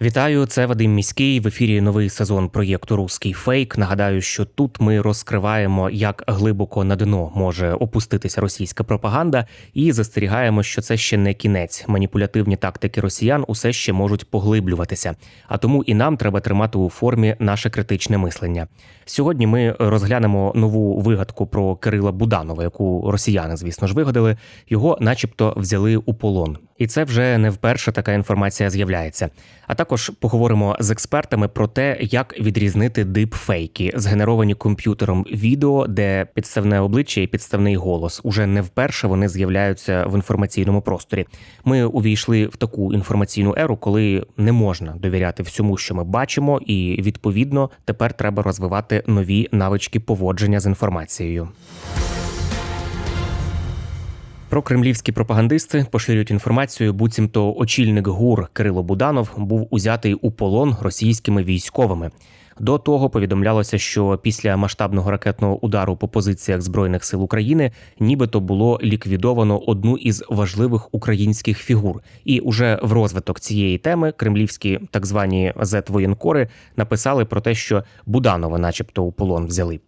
Вітаю, це Вадим Міський. В ефірі новий сезон проєкту Руський фейк. Нагадаю, що тут ми розкриваємо, як глибоко на дно може опуститися російська пропаганда, і застерігаємо, що це ще не кінець. Маніпулятивні тактики росіян усе ще можуть поглиблюватися. А тому і нам треба тримати у формі наше критичне мислення. Сьогодні ми розглянемо нову вигадку про Кирила Буданова, яку росіяни, звісно ж, вигадали. Його, начебто, взяли у полон. І це вже не вперше така інформація з'являється. А також поговоримо з експертами про те, як відрізнити дипфейки, згенеровані комп'ютером відео, де підставне обличчя і підставний голос. Уже не вперше вони з'являються в інформаційному просторі. Ми увійшли в таку інформаційну еру, коли не можна довіряти всьому, що ми бачимо, і відповідно тепер треба розвивати нові навички поводження з інформацією. Про кремлівські пропагандисти поширюють інформацію, буцімто очільник ГУР Кирило Буданов був узятий у полон російськими військовими. До того повідомлялося, що після масштабного ракетного удару по позиціях збройних сил України нібито було ліквідовано одну із важливих українських фігур. І уже в розвиток цієї теми кремлівські так звані зет-воєнкори написали про те, що Буданова, начебто, у полон взяли.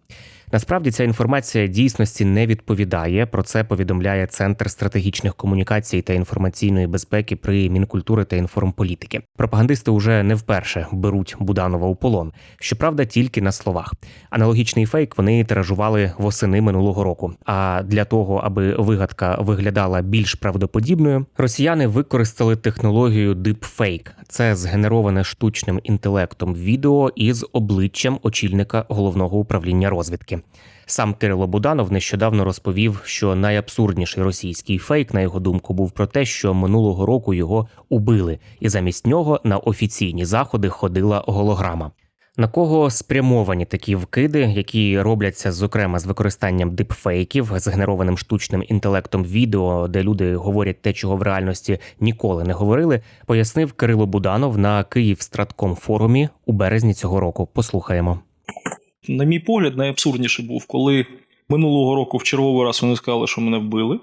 Насправді ця інформація дійсності не відповідає. Про це повідомляє Центр стратегічних комунікацій та інформаційної безпеки при Мінкультури та інформполітики. Пропагандисти уже не вперше беруть Буданова у полон. Щоправда, тільки на словах. Аналогічний фейк вони тиражували восени минулого року. А для того, аби вигадка виглядала більш правдоподібною, росіяни використали технологію Deepfake. Це згенероване штучним інтелектом відео із обличчям очільника головного управління розвідки. Сам Кирило Буданов нещодавно розповів, що найабсурдніший російський фейк, на його думку, був про те, що минулого року його убили, і замість нього на офіційні заходи ходила голограма. На кого спрямовані такі вкиди, які робляться зокрема з використанням дипфейків, згенерованим штучним інтелектом відео, де люди говорять те, чого в реальності ніколи не говорили, пояснив Кирило Буданов на Київстратком форумі у березні цього року. Послухаємо. На мій погляд, найабсурдніше був, коли минулого року в черговий раз вони сказали, що мене вбили.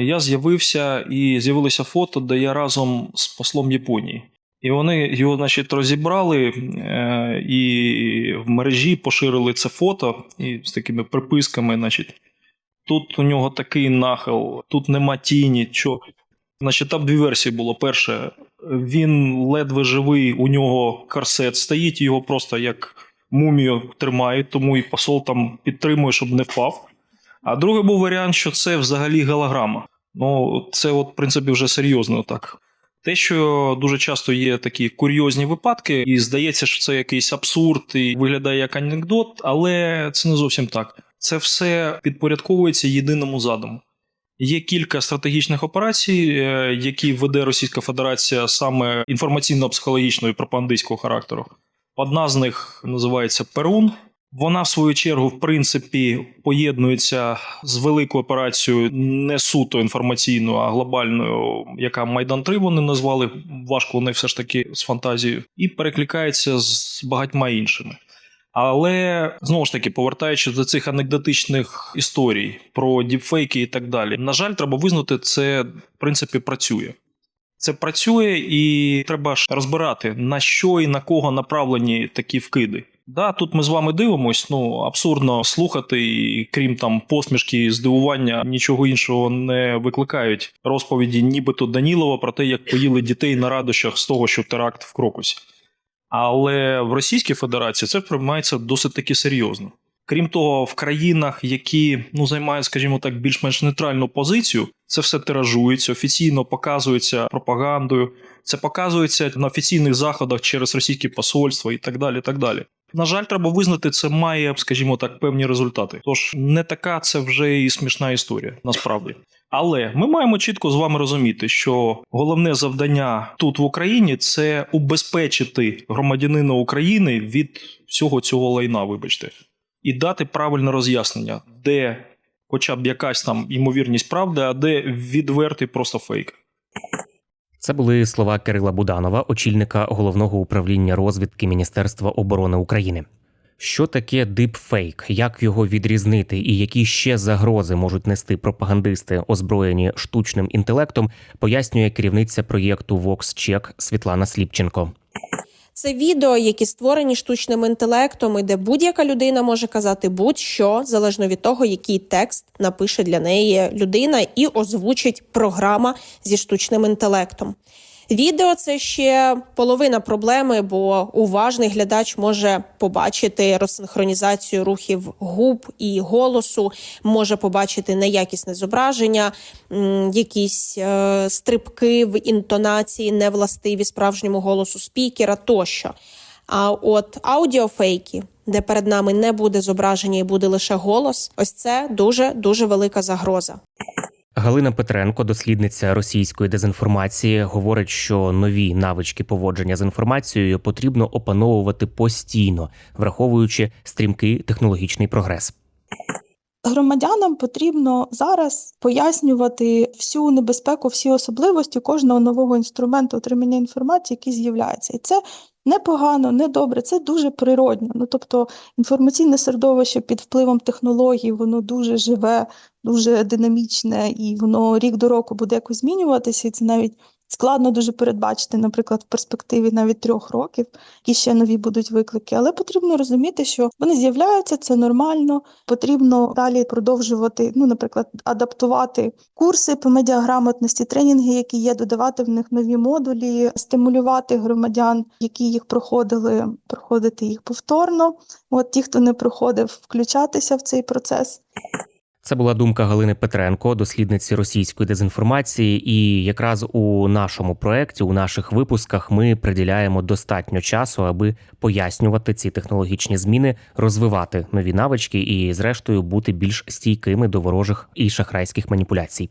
Я з'явився і з'явилося фото, де я разом з послом Японії. І вони його, значить, розібрали е, і в мережі поширили це фото і з такими приписками, значить, тут у нього такий нахил, тут нема тіні, що. Значить, там дві версії було. Перше, він ледве живий, у нього корсет стоїть, його просто як мумію тримають, тому і посол там підтримує, щоб не впав. А другий був варіант, що це взагалі голограма. Ну, це, от, в принципі, вже серйозно так. Те, що дуже часто є такі курйозні випадки, і здається, що це якийсь абсурд і виглядає як анекдот, але це не зовсім так. Це все підпорядковується єдиному задуму. Є кілька стратегічних операцій, е, які веде Російська Федерація саме інформаційно-психологічного і пропагандистського характеру. Одна з них називається Перун. Вона, в свою чергу, в принципі, поєднується з великою операцією не суто інформаційною, а глобальною, яка Майдан 3 вони назвали. Важко вони все ж таки з фантазією, і перекликається з багатьма іншими. Але знову ж таки, повертаючись до цих анекдотичних історій про діпфейки і так далі, на жаль, треба визнати, це в принципі працює. Це працює, і треба ж розбирати, на що і на кого направлені такі вкиди. Да, тут ми з вами дивимось. Ну абсурдно слухати, і крім там посмішки і здивування, нічого іншого не викликають розповіді, нібито Данілова про те, як поїли дітей на радощах з того, що теракт в Крокусі. Але в Російській Федерації це сприймається досить таки серйозно. Крім того, в країнах, які ну займають, скажімо так, більш-менш нейтральну позицію, це все тиражується, офіційно показується пропагандою. Це показується на офіційних заходах через російські посольства і так далі. Так далі. На жаль, треба визнати, це має, скажімо так, певні результати. Тож не така це вже і смішна історія, насправді. Але ми маємо чітко з вами розуміти, що головне завдання тут в Україні це убезпечити громадянина України від всього цього лайна, вибачте, і дати правильне роз'яснення, де хоча б якась там ймовірність правди, а де відвертий просто фейк. Це були слова Кирила Буданова, очільника головного управління розвідки Міністерства оборони України. Що таке дипфейк, як його відрізнити, і які ще загрози можуть нести пропагандисти, озброєні штучним інтелектом, пояснює керівниця проєкту VoxCheck Світлана Сліпченко. Це відео, які створені штучним інтелектом, і де будь-яка людина може казати будь-що залежно від того, який текст напише для неї людина і озвучить програма зі штучним інтелектом. Відео це ще половина проблеми, бо уважний глядач може побачити розсинхронізацію рухів губ і голосу, може побачити неякісне зображення, якісь е, стрибки в інтонації, невластиві справжньому голосу спікера тощо. А от аудіофейки, де перед нами не буде зображення і буде лише голос, ось це дуже дуже велика загроза. Галина Петренко, дослідниця російської дезінформації, говорить, що нові навички поводження з інформацією потрібно опановувати постійно, враховуючи стрімкий технологічний прогрес. Громадянам потрібно зараз пояснювати всю небезпеку, всі особливості кожного нового інструменту отримання інформації, який з'являється. І це непогано, не добре, це дуже природньо. Ну тобто інформаційне середовище під впливом технологій, воно дуже живе, дуже динамічне, і воно рік до року буде якось змінюватися. І це навіть складно дуже передбачити, наприклад, в перспективі навіть трьох років, які ще нові будуть виклики. Але потрібно розуміти, що вони з'являються, це нормально. Потрібно далі продовжувати, ну, наприклад, адаптувати курси по медіаграмотності, тренінги, які є, додавати в них нові модулі, стимулювати громадян, які їх проходили, проходити їх повторно. От ті, хто не проходив, включатися в цей процес. Це була думка Галини Петренко, дослідниці російської дезінформації. І якраз у нашому проєкті, у наших випусках, ми приділяємо достатньо часу, аби пояснювати ці технологічні зміни, розвивати нові навички і, зрештою, бути більш стійкими до ворожих і шахрайських маніпуляцій.